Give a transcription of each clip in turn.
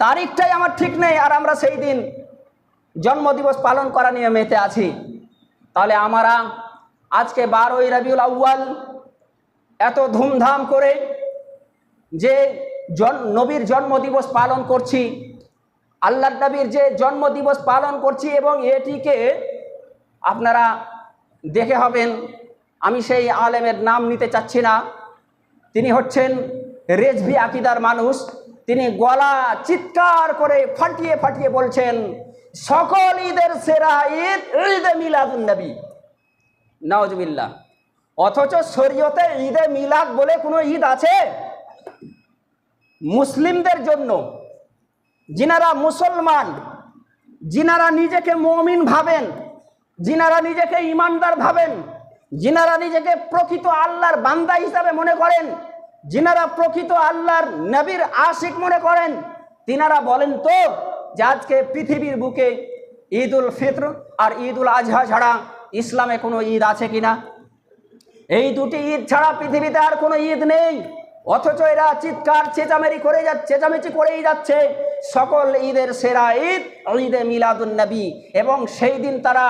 তারিখটাই আমার ঠিক নেই আর আমরা সেই দিন জন্মদিবস পালন করা নিয়ে মেতে আছি। তাহলে আমরা আজকে বারোই রবিউল আউ্য়াল এত ধুমধাম করে যে জন নবীর জন্মদিবস পালন করছি আল্লাহ নবীর যে জন্মদিবস পালন করছি এবং এটিকে আপনারা দেখে হবেন। আমি সেই আলেমের নাম নিতে চাচ্ছি না। তিনি হচ্ছেন রেজভি আকিদার মানুষ। তিনি গলা চিৎকার করে ফাটিয়ে ফাটিয়ে বলছেন, সকল ঈদের সেরা ঈদ ঈদে মিলাদুন নবী। নওয়াজবিল্লা অথচ শরীয়তে ঈদে মিলাদ বলে কোনো ঈদ আছে? মুসলিমদের জন্য যিনারা মুসলমান, যিনারা নিজেকে মমিন ভাবেন, যিনারা নিজেকে ইমানদার ভাবেন, যিনারা নিজেকে প্রকৃত আল্লাহর বান্দা হিসাবে মনে করেন যিনারা প্রকৃত আল্লাহর নবীর আশিক মনে করেন, তিনারা বলেন তো যে আজকে পৃথিবীর বুকে ঈদ উল ফিত্র আর ঈদ উল আজহা ছাড়া ইসলামে কোনো ঈদ আছে কিনা? এই দুটি ঈদ ছাড়া পৃথিবীতে আর কোনো ঈদ নেই। অথচ এরা চিৎকার, চেঁচামেরি করে যাচ্ছে চেঁচামেচি করেই যাচ্ছে। সকল ঈদের সেরা ঈদ ঈদে মিলাদুন নবী এবং সেই দিন তারা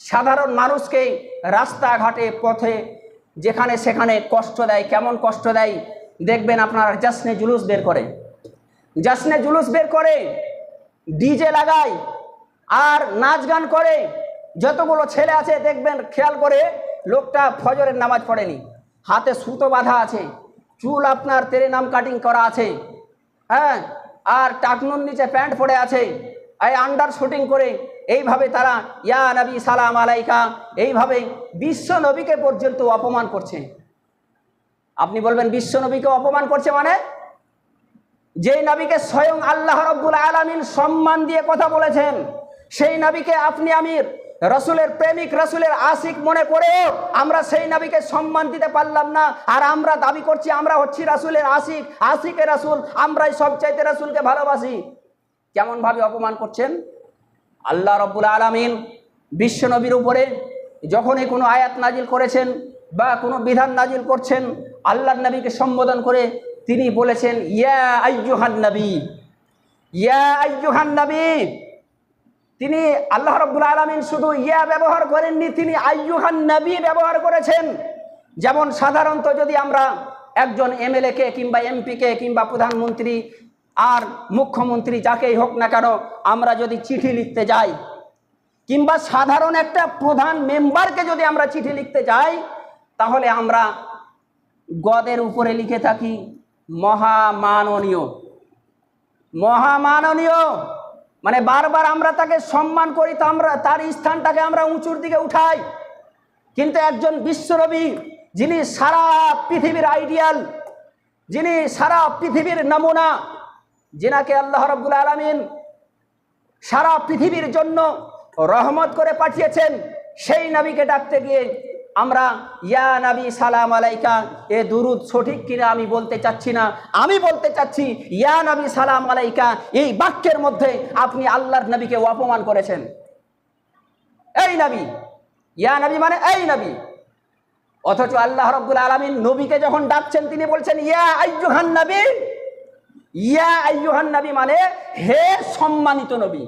সাধারণ মানুষকে রাস্তাঘাটে, পথে যেখানে সেখানে কষ্ট দেয়, কেমন কষ্ট দেয়, দেখবেন আপনারা জাসনে জুলুস বের করে। জাসনে জুলুস বের করে, ডিজে লাগায়, আর নাচ গান করে। যতগুলো ছেলে আছে, দেখবেন খেয়াল করে লোকটা ফজরের নামাজ পড়েনি। হাতে সুতো বাঁধা আছে, চুল আপনার তেরে নাম কাটিং করা আছে হ্যাঁ আর টাকনুর নিচে প্যান্ট পরে আছে, এই আন্ডার শুটিং করে এইভাবে তারা, ইয়া নবী সালাম আলাইকা, এইভাবে বিশ্ব নবীকে পর্যন্ত অপমান করছে। আপনি বলবেন, বিশ্ব নবীকে অপমান করছে মানে? যেই নবীকে স্বয়ং আল্লাহ রব্বুল আলমিন সম্মান দিয়ে কথা বলেছেন, সেই নবীকে আপনি আমির, রসুলের প্রেমিক, রসুলের আশিক মনে করেও আমরা সেই নবীকে সম্মান দিতে পারলাম না। আর আমরা দাবি করছি, আমরা হচ্ছি রাসুলের আশিক, আশিকের রাসুল, আমরাই সবচাইতে রাসুলকে ভালোবাসি। কেমনভাবে অপমান করছেন? আল্লাহ রব্বুল আলমিন বিশ্ব নবীর উপরে যখনই কোনো আয়াত নাজিল করেছেন বা কোনো বিধান নাজিল করছেন আল্লাহ নবীকে সম্বোধন করে তিনি বলেছেন, ইয়া আইয়ুহান নবী, ইয়া আইয়ুহান নবী। তিনি আল্লাহ রব্বুল আলমিন শুধু ইয়া ব্যবহার করেননি, তিনি আইয়ুহান নবী ব্যবহার করেছেন। যেমন সাধারণত যদি আমরা একজন এমএলএকে কিংবা এমপিকে কিংবা প্রধানমন্ত্রী আর মুখ্যমন্ত্রী যাকেই হোক না কেন, আমরা যদি চিঠি লিখতে যাই, কিংবা সাধারণ একটা প্রধান মেম্বারকে যদি আমরা চিঠি লিখতে যাই, তাহলে আমরা গদের উপরে লিখে থাকি, মহামাননীয়। মহামাননীয়! মানে বারবার আমরা তাকে সম্মান করি, তো আমরা, তার স্থানটাকে আমরা উঁচুর দিকে উঠাই। কিন্তু একজন বিশ্বরবি যিনি সারা পৃথিবীর আইডিয়াল, যিনি সারা পৃথিবীর নমুনা যিনাকে আল্লাহ রব্বুল আলমিন সারা পৃথিবীর জন্য রহমত করে পাঠিয়েছেন, সেই নবীকে ডাকতে গিয়ে আমরা, ইয়া নবী, সালাম আলাইকা, এ দুরুদ সঠিক কিনা আমি বলতে চাচ্ছি না। আমি বলতে চাচ্ছি, ইয়া নবী, সালাম আলাইকা, এই বাক্যের মধ্যে আপনি আল্লাহর নবীকে অপমান করেছেন। এই নবী, ইয়া নবী মানে এই নবী। অথচ আল্লাহ রব্বুল আলমিন নবীকে যখন ডাকছেন, তিনি বলছেন, ইয়া আইজুহান নবী ইয়া আইয়ুহান নবী মানে হে সম্মানিত নবী,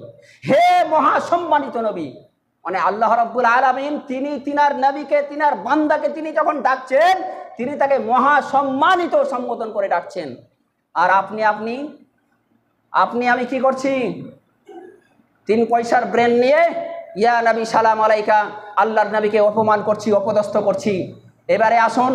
হে মহাসম্মানিত নবী। মানে আল্লাহ রব্বুল আলমিন তিনি তিনার নবীকে, তিনার বান্দাকে তিনি যখন ডাকছেন, তিনি তাকে মহাসম্মানিত সম্বোধন করে ডাকছেন। আর আপনি আপনি আপনি, আমি কি করছি? তিন পয়সার ব্রেন নিয়ে, ইয়া নবী সালাম আলাইকা, আল্লাহর নবীকে অপমান করছি, অপদস্থ করছি। এবারে আসুন।